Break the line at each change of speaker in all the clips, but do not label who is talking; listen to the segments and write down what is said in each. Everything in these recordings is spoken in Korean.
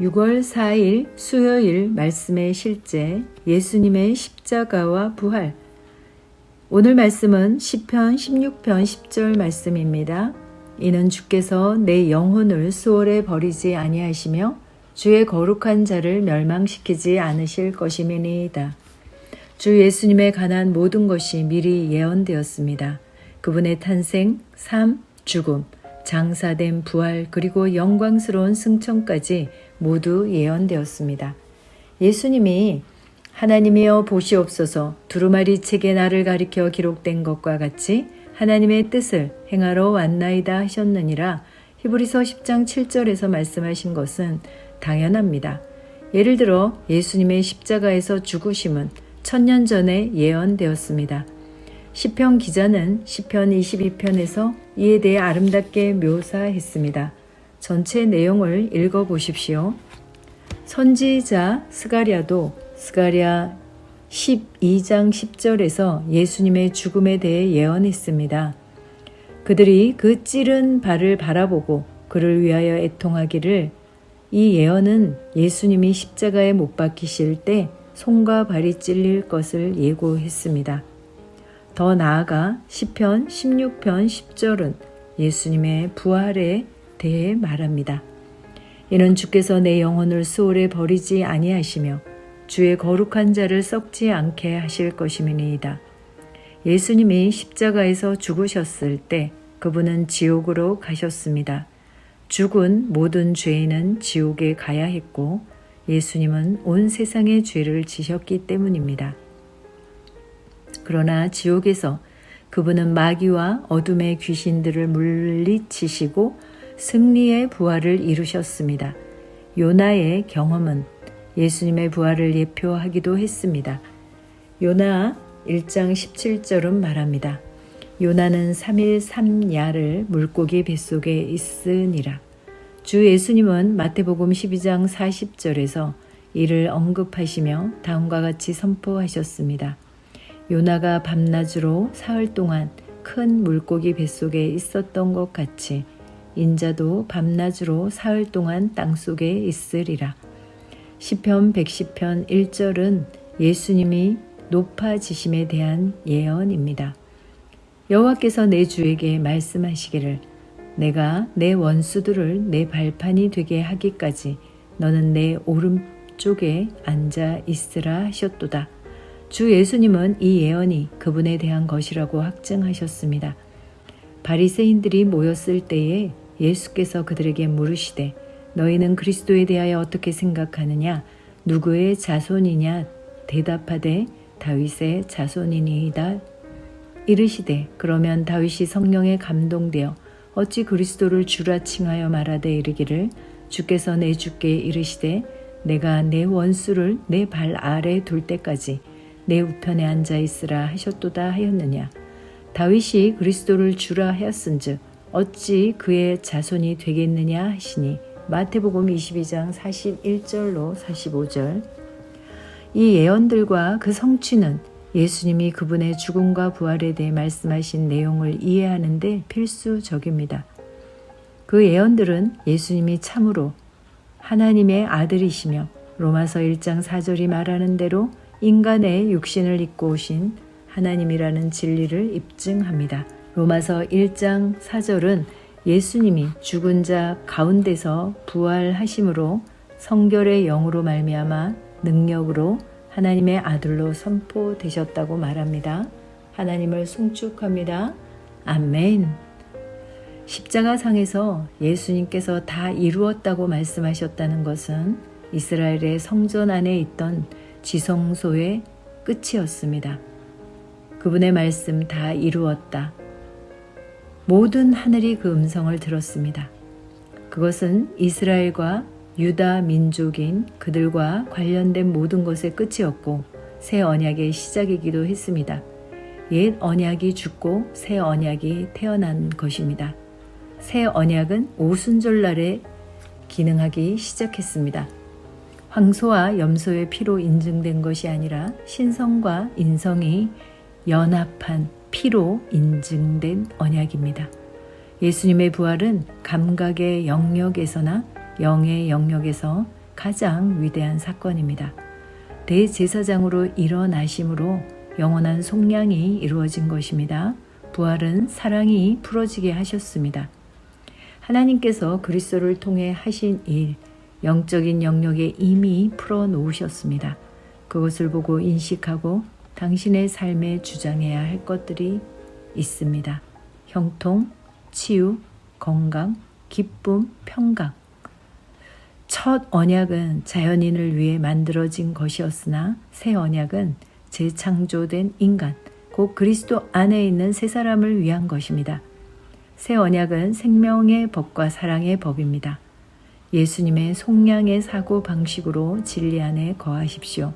6월 4일 수요일 말씀의 실제 예수님의 십자가와 부활 오늘 말씀은 시편 16편 10절 말씀입니다. 이는 주께서 내 영혼을 수월에 버리지 아니하시며 주의 거룩한 자를 멸망시키지 않으실 것임이니이다. 주 예수님에 관한 모든 것이 미리 예언되었습니다. 그분의 탄생, 삶, 죽음, 장사된 부활 그리고 영광스러운 승천까지 모두 예언되었습니다. 예수님이 하나님이여 보시옵소서 두루마리 책에 나를 가리켜 기록된 것과 같이 하나님의 뜻을 행하러 왔나이다 하셨느니라 히브리서 10장 7절에서 말씀하신 것은 당연합니다. 예를 들어 예수님의 십자가에서 죽으심은 천년 전에 예언되었습니다. 시편 기자는 시편 22편에서 이에 대해 아름답게 묘사했습니다. 전체 내용을 읽어 보십시오. 선지자 스가랴도 스가랴 12장 10절에서 예수님의 죽음에 대해 예언했습니다. 그들이 그 찌른 발을 바라보고 그를 위하여 애통하기를 이 예언은 예수님이 십자가에 못 박히실 때 손과 발이 찔릴 것을 예고했습니다. 더 나아가 시편 16편 10절은 예수님의 부활에 대해 말합니다. 이는 주께서 내 영혼을 수월에 버리지 아니하시며 주의 거룩한 자를 썩지 않게 하실 것임이니이다. 예수님이 십자가에서 죽으셨을 때 그분은 지옥으로 가셨습니다. 죽은 모든 죄인은 지옥에 가야 했고 예수님은 온 세상의 죄를 지셨기 때문입니다. 그러나 지옥에서 그분은 마귀와 어둠의 귀신들을 물리치시고 승리의 부활을 이루셨습니다. 요나의 경험은 예수님의 부활을 예표하기도 했습니다. 요나 1장 17절은 말합니다. 요나는 3일 3야를 물고기 뱃속에 있으니라. 주 예수님은 마태복음 12장 40절에서 이를 언급하시며 다음과 같이 선포하셨습니다. 요나가 밤낮으로 사흘 동안 큰 물고기 뱃속에 있었던 것 같이 인자도 밤낮으로 사흘 동안 땅 속에 있으리라. 시편 110편 1절은 예수님이 높아지심에 대한 예언입니다. 여호와께서 내 주에게 말씀하시기를 내가 내 원수들을 내 발판이 되게 하기까지 너는 내 오른쪽에 앉아 있으라 하셨도다. 주 예수님은 이 예언이 그분에 대한 것이라고 확증하셨습니다. 바리새인들이 모였을 때에 예수께서 그들에게 물으시되 너희는 그리스도에 대하여 어떻게 생각하느냐? 누구의 자손이냐? 대답하되 다윗의 자손이니이다. 이르시되 그러면 다윗이 성령에 감동되어 어찌 그리스도를 주라 칭하여 말하되 이르기를? 주께서 내 주께 이르시되 내가 내 원수를 내 발 아래 둘 때까지 내 우편에 앉아 있으라 하셨도다 하였느냐? 다윗이 그리스도를 주라 하였은즉 어찌 그의 자손이 되겠느냐 하시니 마태복음 22장 41절로 45절 이 예언들과 그 성취는 예수님이 그분의 죽음과 부활에 대해 말씀하신 내용을 이해하는데 필수적입니다. 그 예언들은 예수님이 참으로 하나님의 아들이시며 로마서 1장 4절이 말하는 대로 인간의 육신을 입고 오신 하나님이라는 진리를 입증합니다. 로마서 1장 4절은 예수님이 죽은 자 가운데서 부활하심으로 성결의 영으로 말미암아 능력으로 하나님의 아들로 선포되셨다고 말합니다. 하나님을 송축합니다. 아멘. 십자가상에서 예수님께서 다 이루었다고 말씀하셨다는 것은 이스라엘의 성전 안에 있던 지성소의 끝이었습니다. 그분의 말씀 다 이루었다. 모든 하늘이 그 음성을 들었습니다. 그것은 이스라엘과 유다 민족인 그들과 관련된 모든 것의 끝이었고 새 언약의 시작이기도 했습니다. 옛 언약이 죽고 새 언약이 태어난 것입니다. 새 언약은 오순절날에 기능하기 시작했습니다. 황소와 염소의 피로 인증된 것이 아니라 신성과 인성이 연합한 피로 인증된 언약입니다. 예수님의 부활은 감각의 영역에서나 영의 영역에서 가장 위대한 사건입니다. 대제사장으로 일어나심으로 영원한 속량이 이루어진 것입니다. 부활은 사랑이 풀어지게 하셨습니다. 하나님께서 그리스도를 통해 하신 일, 영적인 영역에 이미 풀어 놓으셨습니다. 그것을 보고 인식하고 당신의 삶에 주장해야 할 것들이 있습니다. 형통, 치유, 건강, 기쁨, 평강. 첫 언약은 자연인을 위해 만들어진 것이었으나 새 언약은 재창조된 인간, 곧 그리스도 안에 있는 새 사람을 위한 것입니다. 새 언약은 생명의 법과 사랑의 법입니다. 예수님의 속량의 사고 방식으로 진리 안에 거하십시오.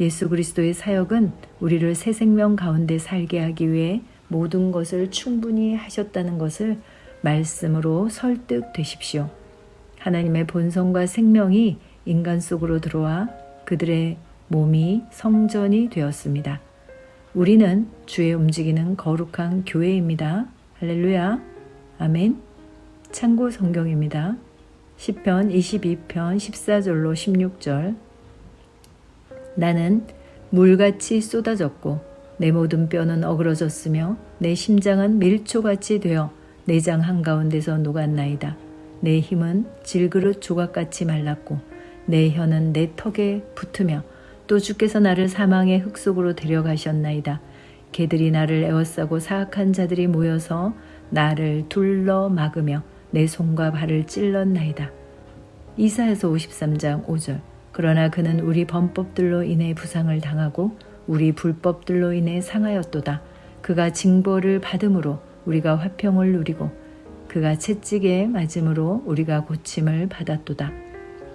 예수 그리스도의 사역은 우리를 새 생명 가운데 살게 하기 위해 모든 것을 충분히 하셨다는 것을 말씀으로 설득되십시오. 하나님의 본성과 생명이 인간 속으로 들어와 그들의 몸이 성전이 되었습니다. 우리는 주의 움직이는 거룩한 교회입니다. 할렐루야. 아멘. 참고 성경입니다. 10편 22편 14절로 16절. 나는 물같이 쏟아졌고 내 모든 뼈는 어그러졌으며 내 심장은 밀초같이 되어 내장 한가운데서 녹았나이다. 내 힘은 질그릇 조각같이 말랐고 내 혀는 내 턱에 붙으며 또 주께서 나를 사망의 흙 속으로 데려가셨나이다. 개들이 나를 에워싸고 사악한 자들이 모여서 나를 둘러 막으며 내 손과 발을 찔렀나이다. 이사에서 53장 5절 그러나 그는 우리 범법들로 인해 부상을 당하고 우리 불법들로 인해 상하였도다. 그가 징벌을 받음으로 우리가 화평을 누리고 그가 채찍에 맞음으로 우리가 고침을 받았도다.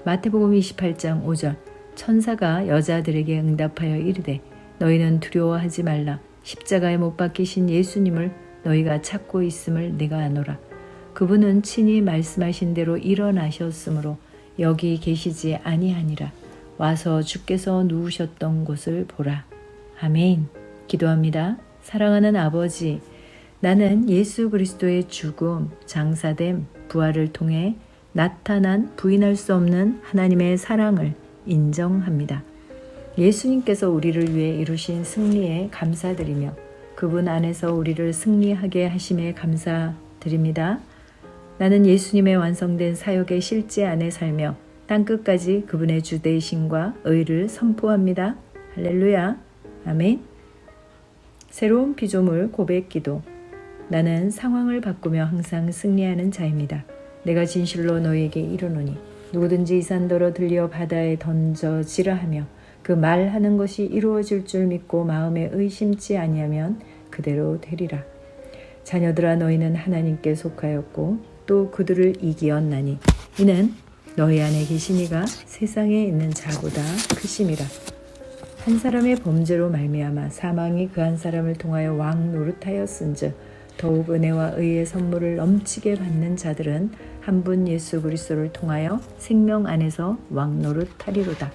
마태복음 28장 5절 천사가 여자들에게 응답하여 이르되 너희는 두려워하지 말라 십자가에 못 박히신 예수님을 너희가 찾고 있음을 내가 아노라. 그분은 친히 말씀하신 대로 일어나셨으므로 여기 계시지 아니하니라. 와서 주께서 누우셨던 곳을 보라. 아멘. 기도합니다. 사랑하는 아버지, 나는 예수 그리스도의 죽음, 장사됨, 부활을 통해 나타난 부인할 수 없는 하나님의 사랑을 인정합니다. 예수님께서 우리를 위해 이루신 승리에 감사드리며 그분 안에서 우리를 승리하게 하심에 감사드립니다. 나는 예수님의 완성된 사역의 실제 안에 살며 땅끝까지 그분의 주대이신과 의를 선포합니다. 할렐루야. 아멘. 새로운 피조물 고백 기도. 나는 상황을 바꾸며 항상 승리하는 자입니다. 내가 진실로 너에게 이르노니 누구든지 이 산더러 들려 바다에 던져지라 하며 그 말하는 것이 이루어질 줄 믿고 마음에 의심치 아니하면 그대로 되리라. 자녀들아 너희는 하나님께 속하였고 또 그들을 이기었나니 이는 너희 안에 계시니가 세상에 있는 자보다 크심이라. 한 사람의 범죄로 말미암아 사망이 그 한 사람을 통하여 왕 노릇하였은즉 더욱 은혜와 의의 선물을 넘치게 받는 자들은 한 분 예수 그리스도를 통하여 생명 안에서 왕 노릇하리로다.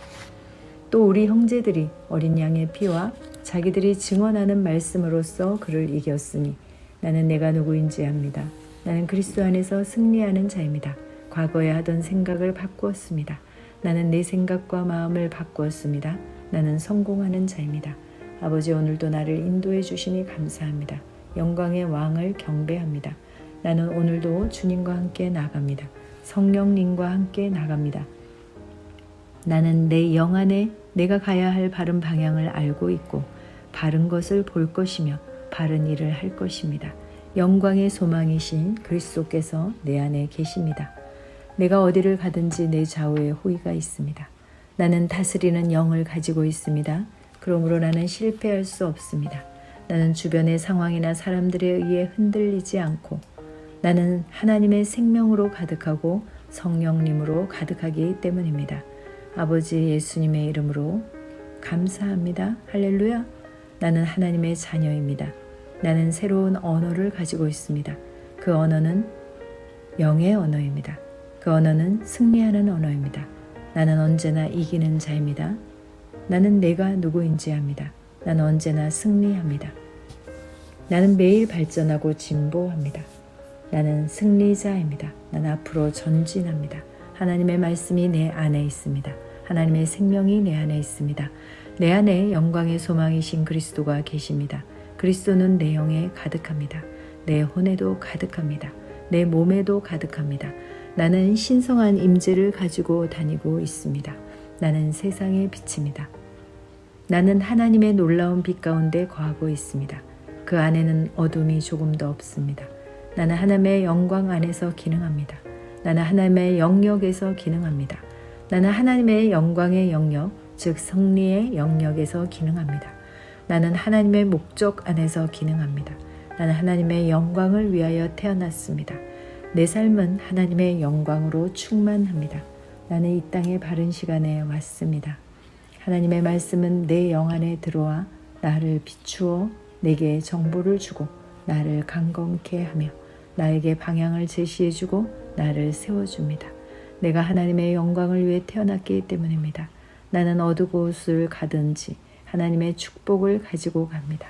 또 우리 형제들이 어린 양의 피와 자기들이 증언하는 말씀으로써 그를 이겼으니 나는 내가 누구인지 압니다. 나는 그리스도 안에서 승리하는 자입니다. 과거에 하던 생각을 바꾸었습니다. 나는 내 생각과 마음을 바꾸었습니다. 나는 성공하는 자입니다. 아버지 오늘도 나를 인도해 주시니 감사합니다. 영광의 왕을 경배합니다. 나는 오늘도 주님과 함께 나갑니다. 성령님과 함께 나갑니다. 나는 내 영 안에 내가 가야 할 바른 방향을 알고 있고 바른 것을 볼 것이며 바른 일을 할 것입니다. 영광의 소망이신 그리스도께서 내 안에 계십니다. 내가 어디를 가든지 내 좌우에 호의가 있습니다. 나는 다스리는 영을 가지고 있습니다. 그러므로 나는 실패할 수 없습니다. 나는 주변의 상황이나 사람들에 의해 흔들리지 않고 나는 하나님의 생명으로 가득하고 성령님으로 가득하기 때문입니다. 아버지 예수님의 이름으로 감사합니다. 할렐루야. 나는 하나님의 자녀입니다. 나는 새로운 언어를 가지고 있습니다. 그 언어는 영의 언어입니다. 그 언어는 승리하는 언어입니다. 나는 언제나 이기는 자입니다. 나는 내가 누구인지 압니다. 나는 언제나 승리합니다. 나는 매일 발전하고 진보합니다. 나는 승리자입니다. 나는 앞으로 전진합니다. 하나님의 말씀이 내 안에 있습니다. 하나님의 생명이 내 안에 있습니다. 내 안에 영광의 소망이신 그리스도가 계십니다. 그리스도는 내 영에 가득합니다. 내 혼에도 가득합니다. 내 몸에도 가득합니다. 나는 신성한 임재를 가지고 다니고 있습니다. 나는 세상의 빛입니다. 나는 하나님의 놀라운 빛 가운데 거하고 있습니다. 그 안에는 어둠이 조금도 없습니다. 나는 하나님의 영광 안에서 기능합니다. 나는 하나님의 영역에서 기능합니다. 나는 하나님의 영광의 영역, 즉 성리의 영역에서 기능합니다. 나는 하나님의 목적 안에서 기능합니다. 나는 하나님의 영광을 위하여 태어났습니다. 내 삶은 하나님의 영광으로 충만합니다. 나는 이 땅에 바른 시간에 왔습니다. 하나님의 말씀은 내 영 안에 들어와 나를 비추어 내게 정보를 주고 나를 강건케 하며 나에게 방향을 제시해 주고 나를 세워 줍니다. 내가 하나님의 영광을 위해 태어났기 때문입니다. 나는 어느 곳을 가든지 하나님의 축복을 가지고 갑니다.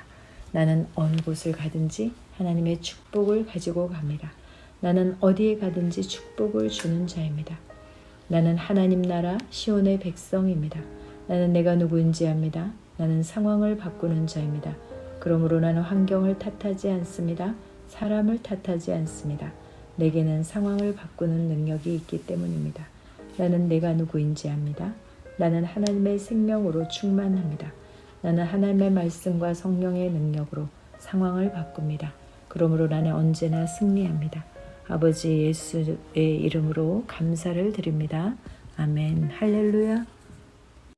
나는 어느 곳을 가든지 하나님의 축복을 가지고 갑니다. 나는 어디에 가든지 축복을 주는 자입니다. 나는 하나님 나라 시온의 백성입니다. 나는 내가 누구인지 압니다. 나는 상황을 바꾸는 자입니다. 그러므로 나는 환경을 탓하지 않습니다. 사람을 탓하지 않습니다. 내게는 상황을 바꾸는 능력이 있기 때문입니다. 나는 내가 누구인지 압니다. 나는 하나님의 생명으로 충만합니다. 나는 하나님의 말씀과 성령의 능력으로 상황을 바꿉니다. 그러므로 나는 언제나 승리합니다. 아버지 예수의 이름으로 감사를 드립니다. 아멘. 할렐루야.